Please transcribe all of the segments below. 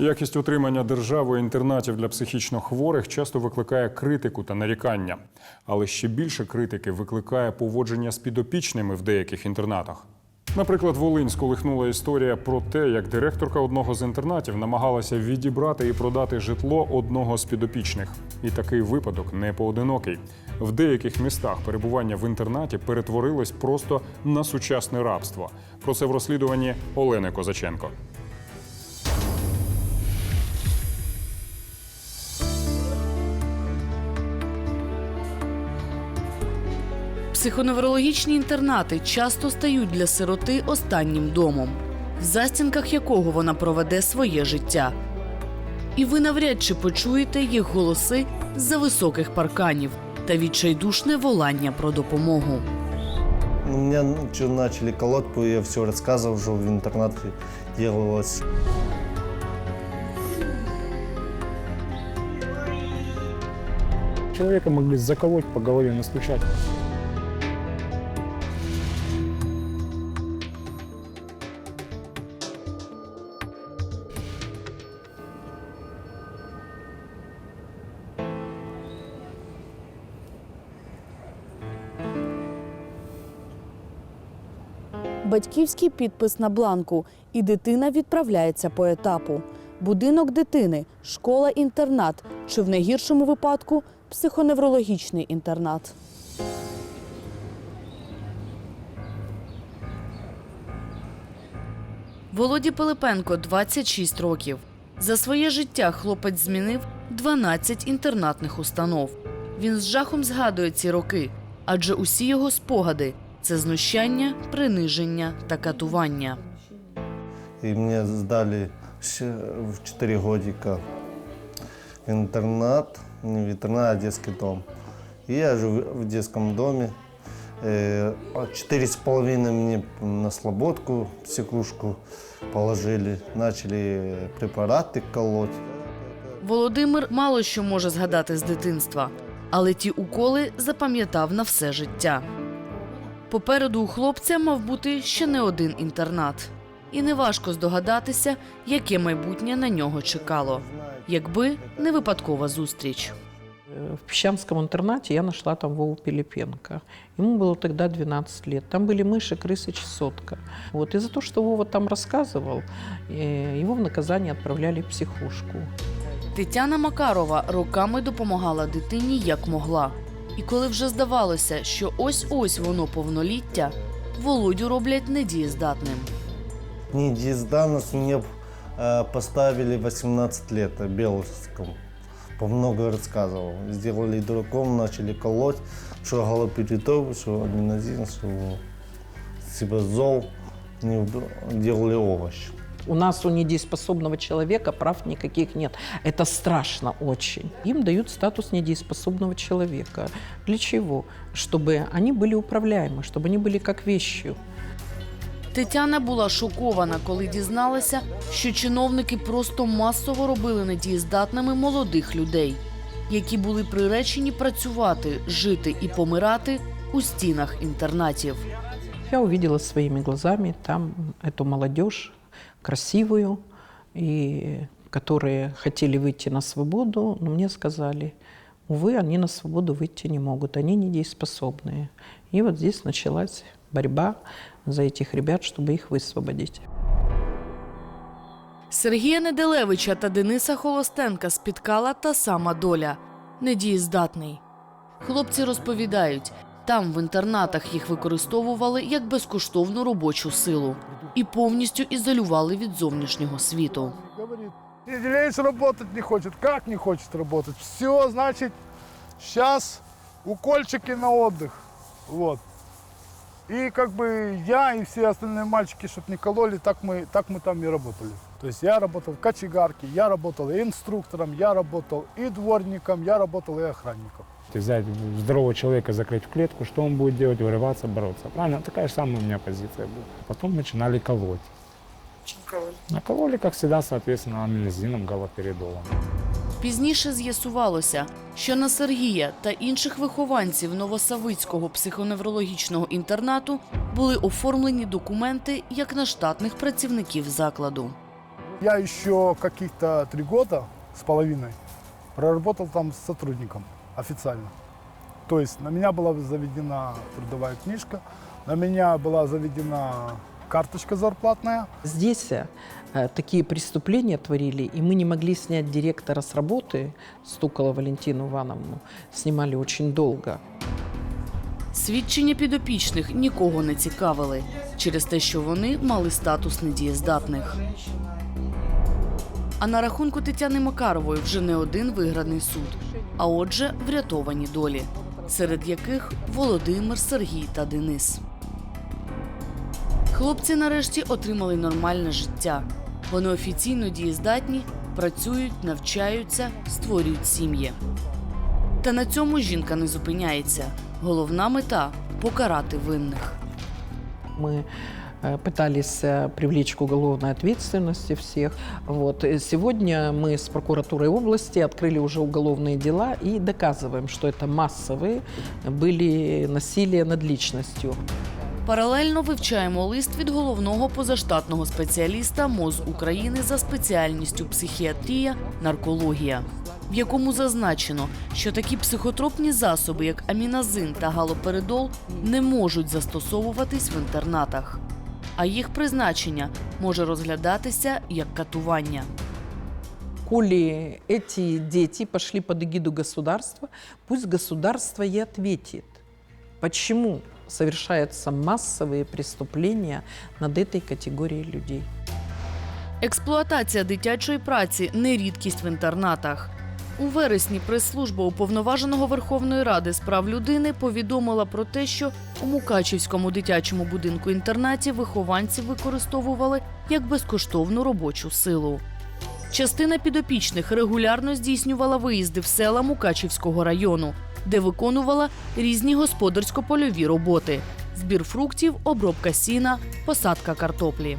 Якість утримання державою інтернатів для психічно хворих часто викликає критику та нарікання. Але ще більше критики викликає поводження з підопічними в деяких інтернатах. Наприклад, Волинську лихнула історія про те, як директорка одного з інтернатів намагалася відібрати і продати житло одного з підопічних. І такий випадок не поодинокий. В деяких містах перебування в інтернаті перетворилось просто на сучасне рабство. Про це в розслідуванні Олени Козаченко. Психоневрологічні інтернати часто стають для сироти останнім домом, в застінках якого вона проведе своє життя. І ви навряд чи почуєте їх голоси з-за високих парканів та відчайдушне волання про допомогу. Ну, Меня ну, чё, я все рассказывал, что в интернате делалось. Человека могли заколоть, по голове настучать. Батьківський підпис на бланку, і дитина відправляється по етапу. Будинок дитини, школа-інтернат чи в найгіршому випадку психоневрологічний інтернат. Володі Пилипенко 26 років. За своє життя хлопець змінив 12 інтернатних установ. Він з жахом згадує ці роки, адже усі його спогади це знущання, приниження та катування. И мне сдали щ- в 4 годика в интернат, не в интернат, а детский дом. И я живу в детском доме. Э, а Четыре с половиной мне на слободку психушку положили. Начали препараты колоть. Володимир мало що може згадати з дитинства, але ті уколи запам'ятав на все життя. Попереду у хлопця мав бути ще не один інтернат. І неважко здогадатися, яке майбутнє на нього чекало, якби не випадкова зустріч. Э, В Песчанском интернате я нашла там Вову Пилипенко. Ему было тогда 12 лет. Там были мыши, крысы, чесотка. Вот. И за то, что Вова там рассказывал, э, его в наказание отправляли в психушку. Тетяна Макарова роками допомагала дитині як могла. І коли вже здавалося, що ось-ось воно повноліття, Володю роблять недієздатним. Недеездатность мне э, поставили 18 лет в Белорусском. По много рассказывал. Сделали дураком, начали колоть, что галоперидол, что аденозин, что себя зол. Не делали овощ. У нас у недееспособного человека прав никаких нет. Это страшно очень. Им дают статус недееспособного человека. Для чего? Чтобы они были управляемы, чтобы они были как вещью. Тетяна була шокована, коли дізналася, що чиновники просто масово робили недієздатними молодих людей, які були приречені працювати, жити і помирати у стінах інтернатів. Я увидела своими глазами там эту молодежь, красивую, и которые хотели выйти на свободу, но мне сказали, увы, они на свободу выйти не могут, они недееспособные. И вот здесь началась борьба за этих ребят, чтобы их высвободить. Сергія Неделевича та Дениса Холостенка спіткала та сама доля недієздатний. Хлопці розповідають, там в інтернатах їх використовували як безкоштовну робочу силу і повністю ізолювали від зовнішнього світу. Говорит, Сиделевич работать не хочет. Как не хочет работать? Все, значит, сейчас укольчики на отдых. Вот. И как бы я и все остальные мальчики, чтобы не кололи, так мы, так мы там и работали. То есть я работал в кочегарке, я работал и инструктором, я работал и дворником, я работал и охранником. То есть взять здорового человека, закрыть в клетку, что он будет делать? Вырываться, бороться. Правильно? Такая же самая у меня позиция была. Потом начинали колоть. Накололи, как всегда, соответственно, аминозином, галоперидолом. Пізніше з'ясувалося, що на Сергія та інших вихованців Новосавицького психоневрологічного інтернату були оформлені документи як на штатних працівників закладу. Я еще каких-то три года с половиной проработал там с сотрудником официально. То есть на меня была заведена трудовая книжка, на меня была заведена карточка зарплатная. Здесь э, такие преступления творили, и мы не могли снять директора с работы, стукала Валентину Ивановну, снимали очень долго. Свідчення підопічних нікого не цікавили через те, що вони мали статус недієздатних. А на рахунку Тетяни Макарової вже не один виграний суд, а отже, врятовані долі, серед яких Володимир, Сергій та Денис. Хлопці нарешті отримали нормальне життя. Вони офіційно дієздатні, працюють, навчаються, створюють сім'ї. Та на цьому жінка не зупиняється. Головна мета покарати винних. Э, пытались э, привлечь к уголовной ответственности всех. Вот. И Сегодня мы с прокуратурой области открыли уже уголовные дела и доказываем, что это массовые были насилия над личностью. Паралельно вивчаємо лист від головного позаштатного спеціаліста МОЗ України за спеціальністю психіатрія, наркологія, в якому зазначено, що такі психотропні засоби, як аміназин та галоперидол, не можуть застосовуватись в інтернатах, а їх призначення може розглядатися як катування. Коли эти дети пошли под эгиду государства, пусть государство и ответит, почему совершаются массовые преступления над этой категорией людей. Експлуатація дитячої праці не рідкість в інтернатах. У вересні прес-служба уповноваженого Верховної Ради з прав людини повідомила про те, що у Мукачівському дитячому будинку інтернаті вихованців використовували як безкоштовну робочу силу. Частина підопічних регулярно здійснювала виїзди в села Мукачівського району, де виконувала різні господарсько-польові роботи: збір фруктів, обробка сіна, посадка картоплі.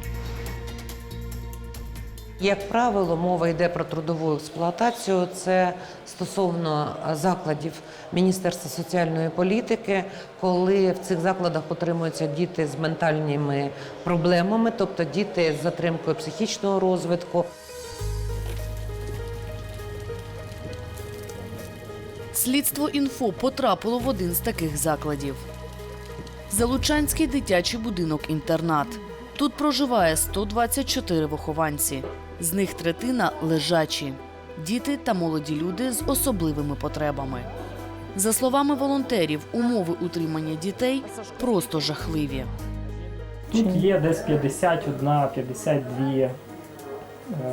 Як правило, мова йде про трудову експлуатацію. Це стосовно е, закладів Міністерства соціальної політики, коли в цих закладах отримуються діти з ментальними проблемами, тобто діти з затримкою психічного розвитку. Слідство інфо потрапило в один з таких закладів. Залучанський дитячий будинок-інтернат. Тут проживає 124 вихованці. З них третина лежачі діти та молоді люди з особливими потребами. За словами волонтерів, умови утримання дітей просто жахливі. Тут є десь 51, 52. е,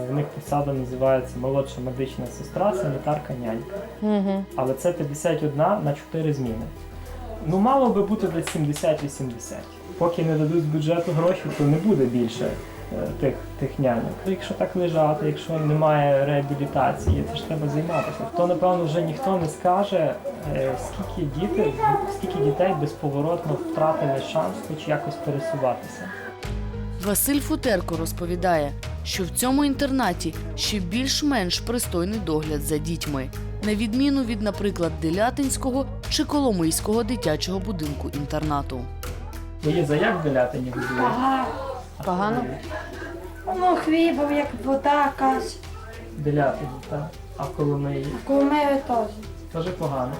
В них посада називається молодша медична сестра, санітарка нянька. Але це 51 на 4 зміни. Ну, мало би бути десь 70-80. Поки не дадуть з бюджету гроші, то не буде більше тих, тих няньок. Якщо так лежати, якщо немає реабілітації, то ж треба займатися. То, напевно, вже ніхто не скаже, е, скільки діти, скільки дітей безповоротно втратили шанс хоч якось пересуватися. Василь Футерко розповідає, що в цьому інтернаті ще більш-менш пристойний догляд за дітьми, на відміну від, наприклад, Делятинського чи Коломийського дитячого будинку інтернату. Ліза, як в Делятині годують? Погано. Ну, хлібом, як вода, каш. Делятині, так. А Коломиї? Кумири теж. Теж погано.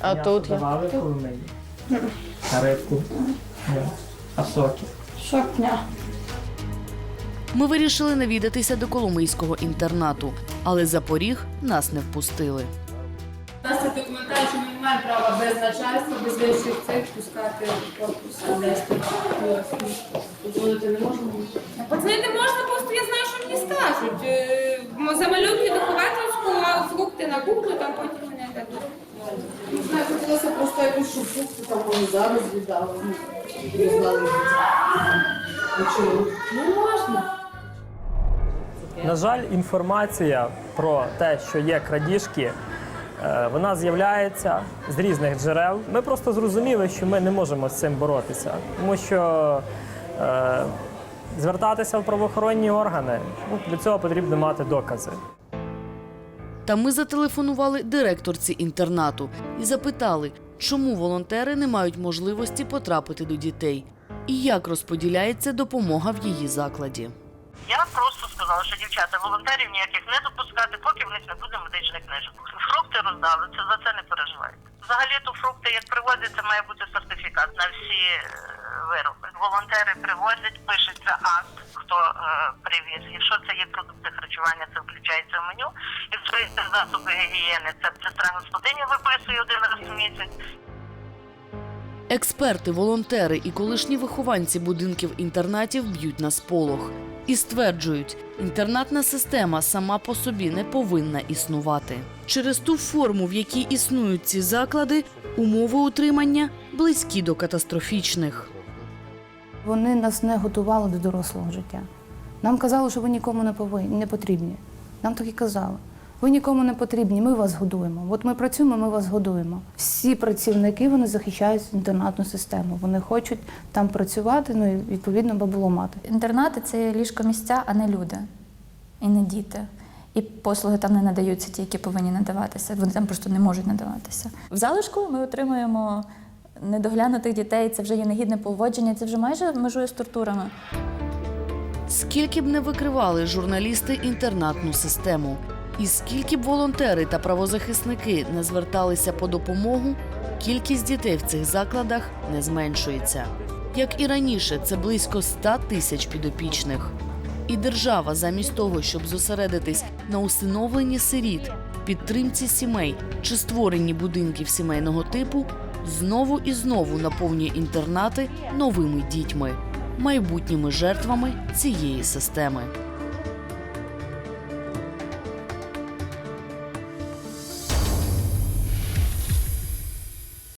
А М'ясо тут я? давали Коломиї? А рибку? Ні. А соки? Шокня. Ми вирішили навідатися до Коломийського інтернату, але за поріг нас не впустили. Є що ми не маємо права без начальства, без вищих цих пускати корпус десь тут. Дозволити не можемо. Подзвонити можна, просто я знаю, що мені скажуть. Е, м- За малюнки виховательську, а фрукти на кухню, там потім мене дадуть. Не знаю, хотілося просто якусь шубку, там вони зараз віддали. Ну, дітям. Ну, можна. На жаль, інформація про те, що є крадіжки, вона з'являється з різних джерел. Ми просто зрозуміли, що ми не можемо з цим боротися, тому що е, звертатися в правоохоронні органи ну, для цього потрібно мати докази. Та ми зателефонували директорці інтернату і запитали, чому волонтери не мають можливості потрапити до дітей і як розподіляється допомога в її закладі. Я просто сказали, що дівчата волонтерів ніяких не допускати, поки в них не буде медичних книжок. Фрукти роздали, це за це не переживайте. Взагалі то фрукти, як привозяться, має бути сертифікат на всі е, вироби. Волонтери привозять, пишеться акт, хто е, привіз. Якщо це є продукти харчування, це включається в меню. Якщо є засоби гігієни, це сестра господиня виписує один раз в місяць. Експерти, волонтери і колишні вихованці будинків інтернатів б'ють на сполох і стверджують, інтернатна система сама по собі не повинна існувати. Через ту форму, в якій існують ці заклади, умови утримання близькі до катастрофічних. Вони нас не готували до дорослого життя. Нам казали, що ви нікому не повинні, не потрібні. Нам так і казали. Ви нікому не потрібні, ми вас годуємо. От ми працюємо, ми вас годуємо. Всі працівники вони захищають інтернатну систему. Вони хочуть там працювати, ну і відповідно бабло мати. Інтернати це ліжко місця, а не люди і не діти. І послуги там не надаються ті, які повинні надаватися. Вони там просто не можуть надаватися. В залишку ми отримуємо недоглянутих дітей. Це вже є негідне поводження, це вже майже межує з тортурами. Скільки б не викривали журналісти інтернатну систему, і скільки б волонтери та правозахисники не зверталися по допомогу, кількість дітей в цих закладах не зменшується. Як і раніше, це близько 100 тисяч підопічних. І держава, замість того, щоб зосередитись на усиновленні сиріт, підтримці сімей чи створенні будинків сімейного типу, знову і знову наповнює інтернати новими дітьми, майбутніми жертвами цієї системи.